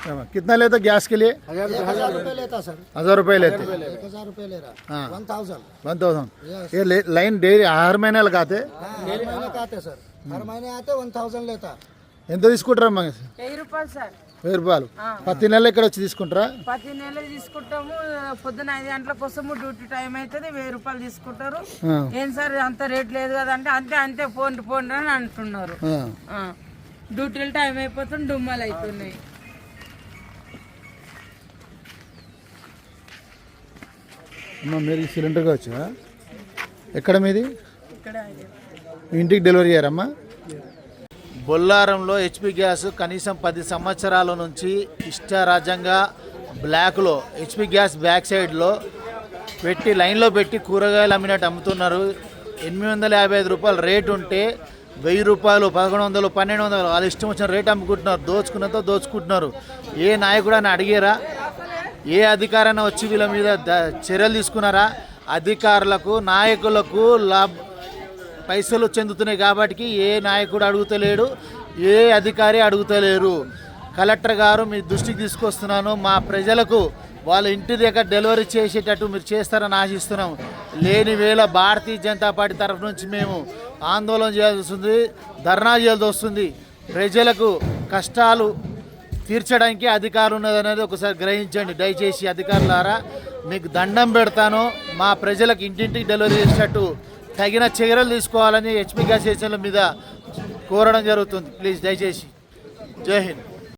हाँ, कितना लेता गैस के लिए एक हजार रुपये लेता सर हजार रुपये लेते एक हजार रुपये ले रहा हाँ। वन थाउजेंड वन थाउजेंड ये ले- लाइन डेली हर महीने लगाते हर महीने का आते सर हर महीने आते वन थाउजेंड लेता ఎంత తీసుకుంటారమ్మా వెయ్యి రూపాయలు సార్ వెయ్యి రూపాయలు ప్రతి నెల ఇక్కడ వచ్చి తీసుకుంటారా ప్రతి నెల తీసుకుంటాము పొద్దున ఐదు గంటల కోసము డ్యూటీ టైం అవుతుంది వెయ్యి రూపాయలు తీసుకుంటారు ఆ, ఏం సార్ అంత రేట్ లేదు కదా అంటే అంతే అంతే పోండి పోండి అని అంటున్నారు ఆ. ఆ. డ్యూటీలు టైం అయిపోతుంది డుమ్మలు అవుతున్నాయి మీరు సిలిండర్ కావచ్చు ఎక్కడ మీది? మీ ఇంటికి డెలివరీ అయ్యారమ్మా? బొల్లారంలో హెచ్పి గ్యాస్ కనీసం పది సంవత్సరాల నుంచి ఇష్టారాజ్యంగా బ్లాక్లో హెచ్పి గ్యాస్ బ్యాక్ సైడ్లో పెట్టి లైన్లో పెట్టి కూరగాయలు అమ్మినట్టు అమ్ముతున్నారు. ఎనిమిది వందల యాభై ఐదు రూపాయలు రేట్ ఉంటే వెయ్యి రూపాయలు పదకొండు వందలు పన్నెండు వందలు వాళ్ళు ఇష్టం వచ్చిన రేట్ అమ్ముకుంటున్నారు దోచుకున్నతో దోచుకుంటున్నారు. ఏ నాయకుడు అని అడిగారా? ఏ అధికారైనా వచ్చి వీళ్ళ మీద ద- చర్యలు తీసుకున్నారా? అధికారులకు నాయకులకు లాభ పైసలు చెందుతున్నాయి కాబట్టి ఏ నాయకుడు అడుగుతలేడు ఏ అధికారి అడుగుతలేరు. కలెక్టర్ గారు మీ దృష్టికి తీసుకొస్తున్నాను. మా ప్రజలకు వాళ్ళ ఇంటి దగ్గర డెలివరీ చేసేటట్టు మీరు చేస్తారని ఆశిస్తున్నాం. లేని వేళ భారతీయ జనతా పార్టీ తరఫు నుంచి మేము ఆందోళన చేయాల్సి వస్తుంది ధర్నా చేయాల్సి వస్తుంది. ప్రజలకు కష్టాలు తీర్చడానికి అధికారం ఉన్నదనేది ఒకసారి గ్రహించండి. దయచేసి అధికారులారా మీకు దండం పెడతాను. మా ప్రజలకు ఇంటింటికి డెలివరీ చేసేటట్టు తగిన చర్యలు తీసుకోవాలని హెచ్పి గ్యాస్ స్టేషన్ల మీద కోరడం జరుగుతుంది. ప్లీజ్ దయచేసి. జై హింద్.